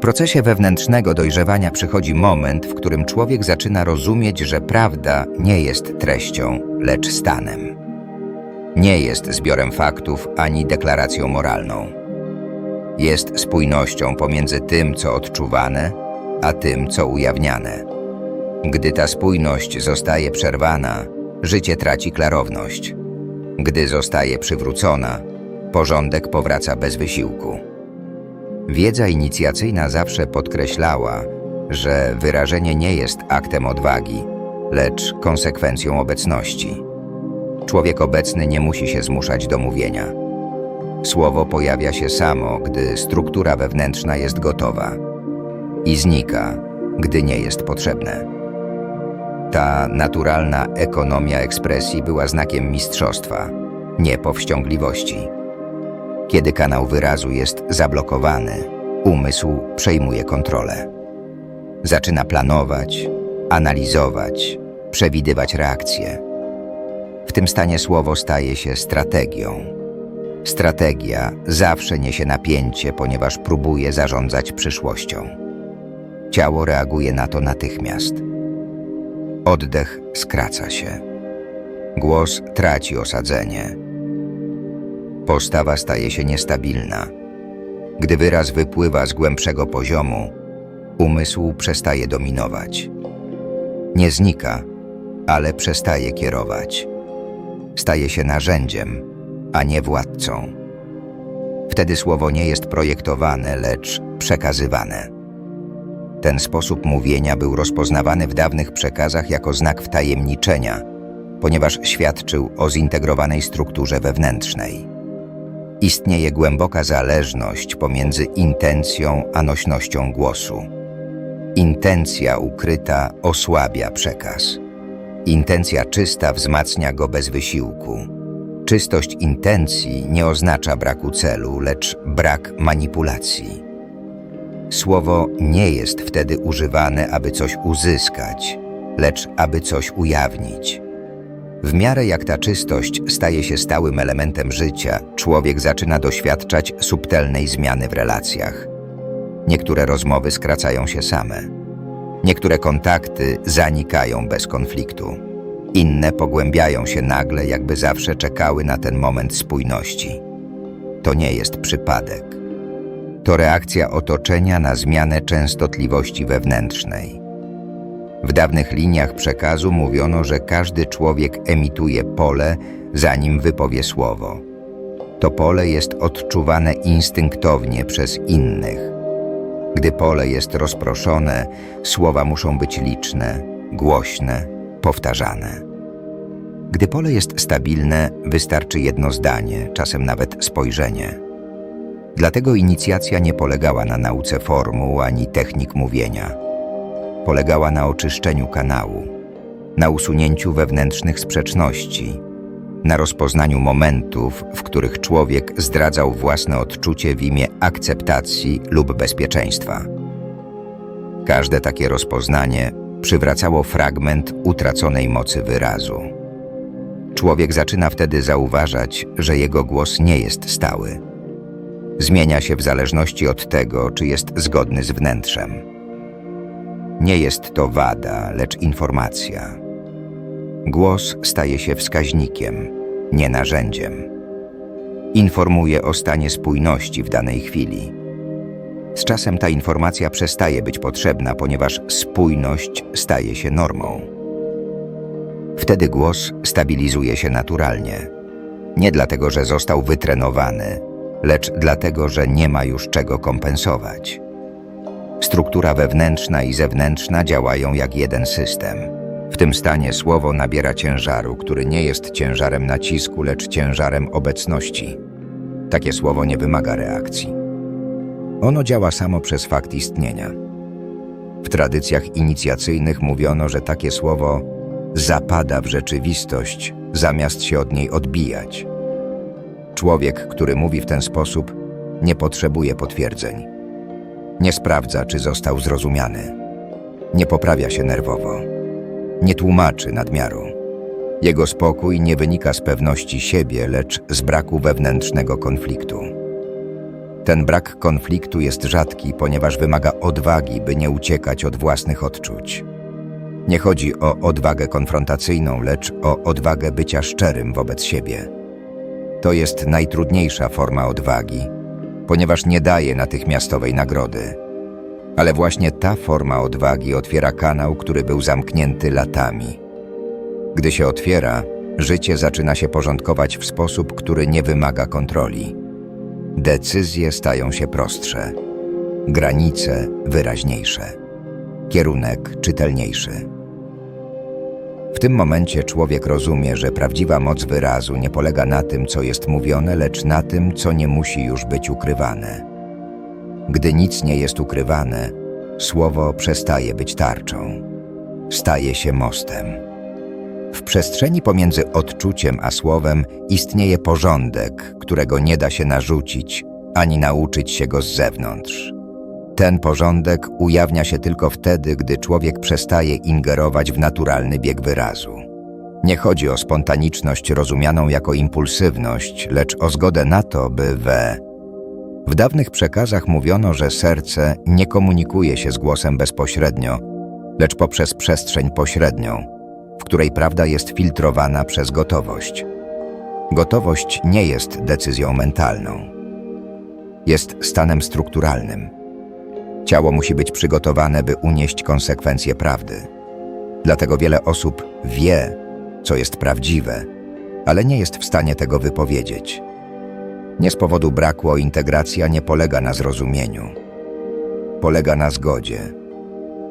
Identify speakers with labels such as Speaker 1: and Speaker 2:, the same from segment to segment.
Speaker 1: procesie wewnętrznego dojrzewania przychodzi moment, w którym człowiek zaczyna rozumieć, że prawda nie jest treścią, lecz stanem. Nie jest zbiorem faktów ani deklaracją moralną. Jest spójnością pomiędzy tym, co odczuwane, a tym, co ujawniane. Gdy ta spójność zostaje przerwana, życie traci klarowność. Gdy zostaje przywrócona, porządek powraca bez wysiłku. Wiedza inicjacyjna zawsze podkreślała, że wyrażenie nie jest aktem odwagi, lecz konsekwencją obecności. Człowiek obecny nie musi się zmuszać do mówienia. Słowo pojawia się samo, gdy struktura wewnętrzna jest gotowa i znika, gdy nie jest potrzebne. Ta naturalna ekonomia ekspresji była znakiem mistrzostwa, nie powściągliwości. Kiedy kanał wyrazu jest zablokowany, umysł przejmuje kontrolę. Zaczyna planować, analizować, przewidywać reakcje. W tym stanie słowo staje się strategią. Strategia zawsze niesie napięcie, ponieważ próbuje zarządzać przyszłością. Ciało reaguje na to natychmiast. Oddech skraca się. Głos traci osadzenie. Postawa staje się niestabilna. Gdy wyraz wypływa z głębszego poziomu, umysł przestaje dominować. Nie znika, ale przestaje kierować. Staje się narzędziem, a nie władcą. Wtedy słowo nie jest projektowane, lecz przekazywane. Ten sposób mówienia był rozpoznawany w dawnych przekazach jako znak wtajemniczenia, ponieważ świadczył o zintegrowanej strukturze wewnętrznej. Istnieje głęboka zależność pomiędzy intencją a nośnością głosu. Intencja ukryta osłabia przekaz. Intencja czysta wzmacnia go bez wysiłku. Czystość intencji nie oznacza braku celu, lecz brak manipulacji. Słowo nie jest wtedy używane, aby coś uzyskać, lecz aby coś ujawnić. W miarę jak ta czystość staje się stałym elementem życia, człowiek zaczyna doświadczać subtelnej zmiany w relacjach. Niektóre rozmowy skracają się same. Niektóre kontakty zanikają bez konfliktu. Inne pogłębiają się nagle, jakby zawsze czekały na ten moment spójności. To nie jest przypadek. To reakcja otoczenia na zmianę częstotliwości wewnętrznej. W dawnych liniach przekazu mówiono, że każdy człowiek emituje pole, zanim wypowie słowo. To pole jest odczuwane instynktownie przez innych. Gdy pole jest rozproszone, słowa muszą być liczne, głośne, powtarzane. Gdy pole jest stabilne, wystarczy jedno zdanie, czasem nawet spojrzenie. Dlatego inicjacja nie polegała na nauce formuł ani technik mówienia. Polegała na oczyszczeniu kanału, na usunięciu wewnętrznych sprzeczności, na rozpoznaniu momentów, w których człowiek zdradzał własne odczucie w imię akceptacji lub bezpieczeństwa. Każde takie rozpoznanie przywracało fragment utraconej mocy wyrazu. Człowiek zaczyna wtedy zauważać, że jego głos nie jest stały. Zmienia się w zależności od tego, czy jest zgodny z wnętrzem. Nie jest to wada, lecz informacja. Głos staje się wskaźnikiem, nie narzędziem. Informuje o stanie spójności w danej chwili. Z czasem ta informacja przestaje być potrzebna, ponieważ spójność staje się normą. Wtedy głos stabilizuje się naturalnie. Nie dlatego, że został wytrenowany, lecz dlatego, że nie ma już czego kompensować. Struktura wewnętrzna i zewnętrzna działają jak jeden system. W tym stanie słowo nabiera ciężaru, który nie jest ciężarem nacisku, lecz ciężarem obecności. Takie słowo nie wymaga reakcji. Ono działa samo przez fakt istnienia. W tradycjach inicjacyjnych mówiono, że takie słowo zapada w rzeczywistość, zamiast się od niej odbijać. Człowiek, który mówi w ten sposób, nie potrzebuje potwierdzeń. Nie sprawdza, czy został zrozumiany. Nie poprawia się nerwowo. Nie tłumaczy nadmiaru. Jego spokój nie wynika z pewności siebie, lecz z braku wewnętrznego konfliktu. Ten brak konfliktu jest rzadki, ponieważ wymaga odwagi, by nie uciekać od własnych odczuć. Nie chodzi o odwagę konfrontacyjną, lecz o odwagę bycia szczerym wobec siebie. To jest najtrudniejsza forma odwagi, ponieważ nie daje natychmiastowej nagrody. Ale właśnie ta forma odwagi otwiera kanał, który był zamknięty latami. Gdy się otwiera, życie zaczyna się porządkować w sposób, który nie wymaga kontroli. Decyzje stają się prostsze, granice wyraźniejsze, kierunek czytelniejszy. W tym momencie człowiek rozumie, że prawdziwa moc wyrazu nie polega na tym, co jest mówione, lecz na tym, co nie musi już być ukrywane. Gdy nic nie jest ukrywane, słowo przestaje być tarczą, staje się mostem. W przestrzeni pomiędzy odczuciem a słowem istnieje porządek, którego nie da się narzucić ani nauczyć się go z zewnątrz. Ten porządek ujawnia się tylko wtedy, gdy człowiek przestaje ingerować w naturalny bieg wyrazu. Nie chodzi o spontaniczność rozumianą jako impulsywność, lecz o zgodę na to, by we. W dawnych przekazach mówiono, że serce nie komunikuje się z głosem bezpośrednio, lecz poprzez przestrzeń pośrednią, w której prawda jest filtrowana przez gotowość. Gotowość nie jest decyzją mentalną. Jest stanem strukturalnym. Ciało musi być przygotowane, by unieść konsekwencje prawdy. Dlatego wiele osób wie, co jest prawdziwe, ale nie jest w stanie tego wypowiedzieć. Nie z powodu braku integracja nie polega na zrozumieniu. Polega na zgodzie.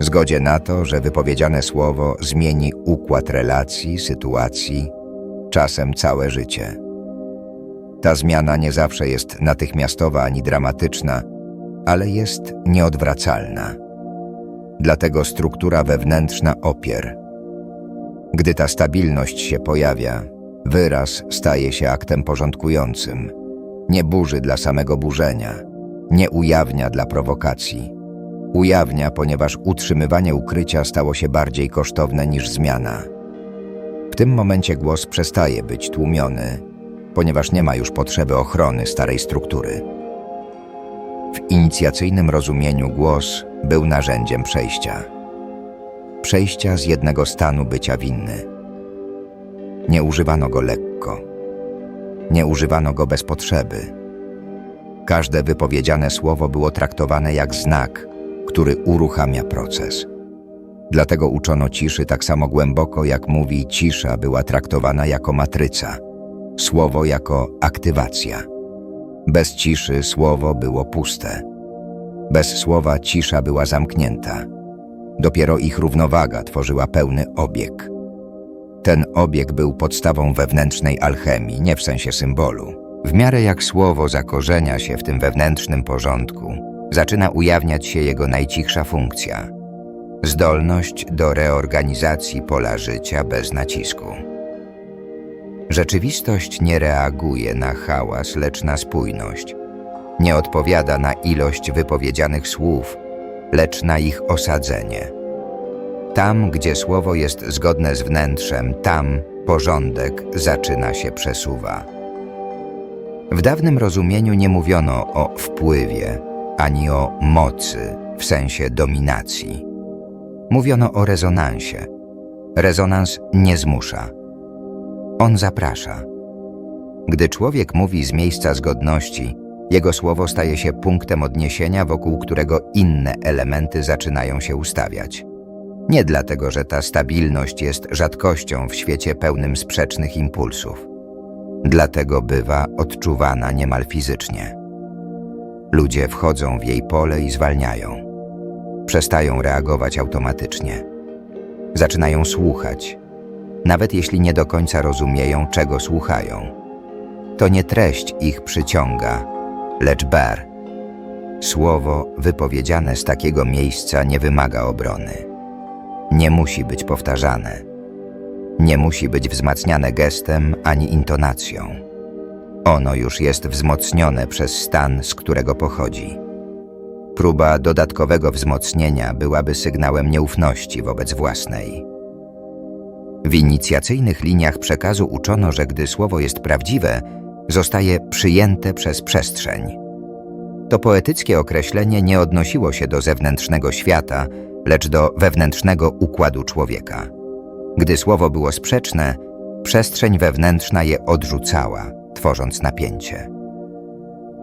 Speaker 1: Zgodzie na to, że wypowiedziane słowo zmieni układ relacji, sytuacji, czasem całe życie. Ta zmiana nie zawsze jest natychmiastowa ani dramatyczna, ale jest nieodwracalna. Dlatego struktura wewnętrzna opier. Gdy ta stabilność się pojawia, wyraz staje się aktem porządkującym. Nie burzy dla samego burzenia, nie ujawnia dla prowokacji. Ujawnia, ponieważ utrzymywanie ukrycia stało się bardziej kosztowne niż zmiana. W tym momencie głos przestaje być tłumiony, ponieważ nie ma już potrzeby ochrony starej struktury. W inicjacyjnym rozumieniu głos był narzędziem przejścia. Przejścia z jednego stanu bycia winny. Nie używano go lekko. Nie używano go bez potrzeby. Każde wypowiedziane słowo było traktowane jak znak, który uruchamia proces. Dlatego uczono ciszy tak samo głęboko, jak mówi, cisza była traktowana jako matryca, słowo jako aktywacja. Bez ciszy słowo było puste. Bez słowa cisza była zamknięta. Dopiero ich równowaga tworzyła pełny obieg. Ten obieg był podstawą wewnętrznej alchemii, nie w sensie symbolu. W miarę jak słowo zakorzenia się w tym wewnętrznym porządku, zaczyna ujawniać się jego najcichsza funkcja zdolność do reorganizacji pola życia bez nacisku. Rzeczywistość nie reaguje na hałas, lecz na spójność. Nie odpowiada na ilość wypowiedzianych słów, lecz na ich osadzenie. Tam, gdzie słowo jest zgodne z wnętrzem, tam porządek zaczyna się przesuwa. W dawnym rozumieniu nie mówiono o wpływie ani o mocy w sensie dominacji. Mówiono o rezonansie. Rezonans nie zmusza. On zaprasza. Gdy człowiek mówi z miejsca zgodności, jego słowo staje się punktem odniesienia, wokół którego inne elementy zaczynają się ustawiać. Nie dlatego, że ta stabilność jest rzadkością w świecie pełnym sprzecznych impulsów. Dlatego bywa odczuwana niemal fizycznie. Ludzie wchodzą w jej pole i zwalniają. Przestają reagować automatycznie. Zaczynają słuchać, nawet jeśli nie do końca rozumieją, czego słuchają. To nie treść ich przyciąga, lecz ber. Słowo wypowiedziane z takiego miejsca nie wymaga obrony. Nie musi być powtarzane. Nie musi być wzmacniane gestem ani intonacją. Ono już jest wzmocnione przez stan, z którego pochodzi. Próba dodatkowego wzmocnienia byłaby sygnałem nieufności wobec własnej. W inicjacyjnych liniach przekazu uczono, że gdy słowo jest prawdziwe, zostaje przyjęte przez przestrzeń. To poetyckie określenie nie odnosiło się do zewnętrznego świata, lecz do wewnętrznego układu człowieka. Gdy słowo było sprzeczne, przestrzeń wewnętrzna je odrzucała, tworząc napięcie.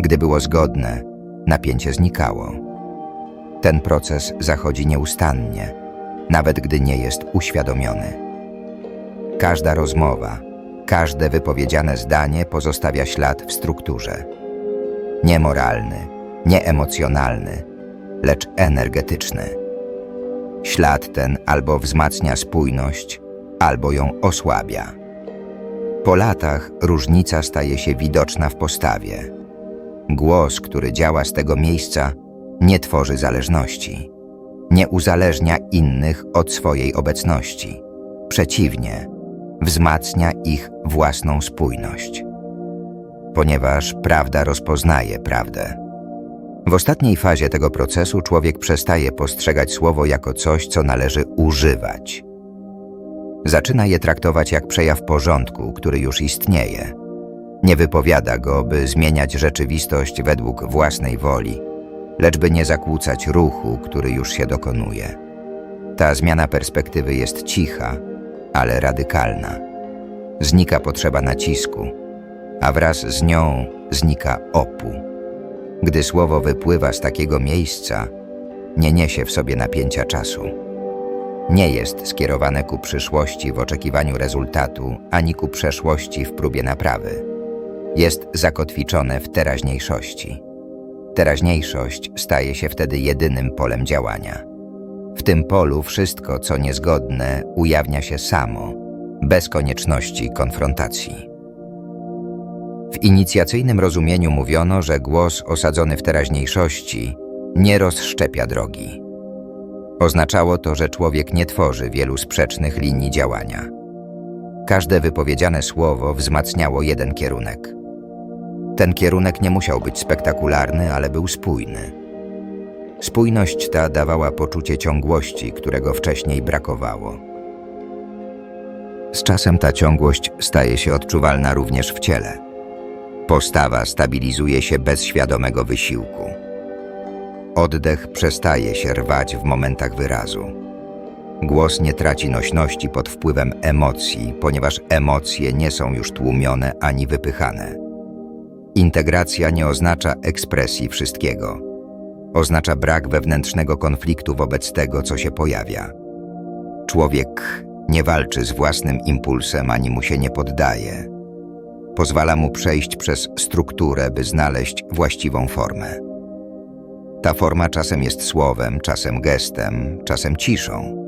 Speaker 1: Gdy było zgodne, napięcie znikało. Ten proces zachodzi nieustannie, nawet gdy nie jest uświadomiony. Każda rozmowa, każde wypowiedziane zdanie pozostawia ślad w strukturze. Nie moralny, nie emocjonalny, lecz energetyczny. Ślad ten albo wzmacnia spójność, albo ją osłabia. Po latach różnica staje się widoczna w postawie. Głos, który działa z tego miejsca, nie tworzy zależności. Nie uzależnia innych od swojej obecności. Przeciwnie, wzmacnia ich własną spójność. Ponieważ prawda rozpoznaje prawdę. W ostatniej fazie tego procesu człowiek przestaje postrzegać słowo jako coś, co należy używać. Zaczyna je traktować jak przejaw porządku, który już istnieje. Nie wypowiada go, by zmieniać rzeczywistość według własnej woli, lecz by nie zakłócać ruchu, który już się dokonuje. Ta zmiana perspektywy jest cicha, ale radykalna. Znika potrzeba nacisku, a wraz z nią znika opu. Gdy słowo wypływa z takiego miejsca, nie niesie w sobie napięcia czasu. Nie jest skierowane ku przyszłości w oczekiwaniu rezultatu, ani ku przeszłości w próbie naprawy. Jest zakotwiczone w teraźniejszości. Teraźniejszość staje się wtedy jedynym polem działania. Tym polu wszystko, co niezgodne, ujawnia się samo, bez konieczności konfrontacji. W inicjacyjnym rozumieniu mówiono, że głos osadzony w teraźniejszości nie rozszczepia drogi. Oznaczało to, że człowiek nie tworzy wielu sprzecznych linii działania. Każde wypowiedziane słowo wzmacniało jeden kierunek. Ten kierunek nie musiał być spektakularny, ale był spójny. Spójność ta dawała poczucie ciągłości, którego wcześniej brakowało. Z czasem ta ciągłość staje się odczuwalna również w ciele. Postawa stabilizuje się bez świadomego wysiłku. Oddech przestaje się rwać w momentach wyrazu. Głos nie traci nośności pod wpływem emocji, ponieważ emocje nie są już tłumione ani wypychane. Integracja nie oznacza ekspresji wszystkiego. Oznacza brak wewnętrznego konfliktu wobec tego, co się pojawia. Człowiek nie walczy z własnym impulsem ani mu się nie poddaje. Pozwala mu przejść przez strukturę, by znaleźć właściwą formę. Ta forma czasem jest słowem, czasem gestem, czasem ciszą.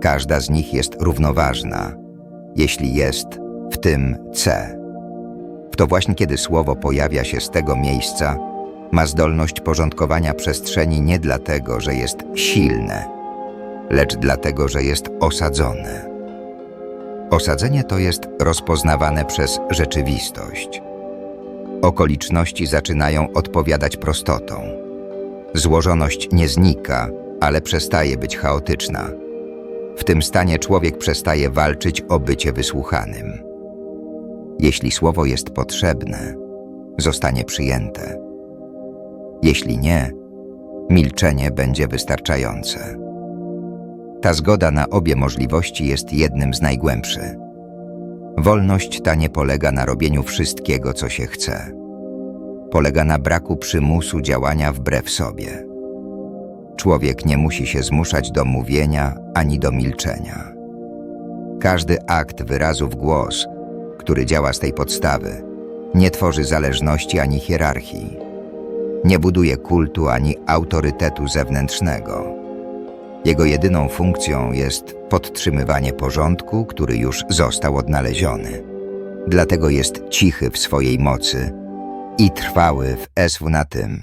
Speaker 1: Każda z nich jest równoważna, jeśli jest w tym C. W to właśnie kiedy słowo pojawia się z tego miejsca, ma zdolność porządkowania przestrzeni nie dlatego, że jest silne, lecz dlatego, że jest osadzone. Osadzenie to jest rozpoznawane przez rzeczywistość. Okoliczności zaczynają odpowiadać prostotą. Złożoność nie znika, ale przestaje być chaotyczna. W tym stanie człowiek przestaje walczyć o bycie wysłuchanym. Jeśli słowo jest potrzebne, zostanie przyjęte. Jeśli nie, milczenie będzie wystarczające. Ta zgoda na obie możliwości jest jednym z najgłębszych. Wolność ta nie polega na robieniu wszystkiego, co się chce. Polega na braku przymusu działania wbrew sobie. Człowiek nie musi się zmuszać do mówienia ani do milczenia. Każdy akt wyrazu w głos, który działa z tej podstawy, nie tworzy zależności ani hierarchii. Nie buduje kultu ani autorytetu zewnętrznego. Jego jedyną funkcją jest podtrzymywanie porządku, który już został odnaleziony. Dlatego jest cichy w swojej mocy i trwały w esw na tym,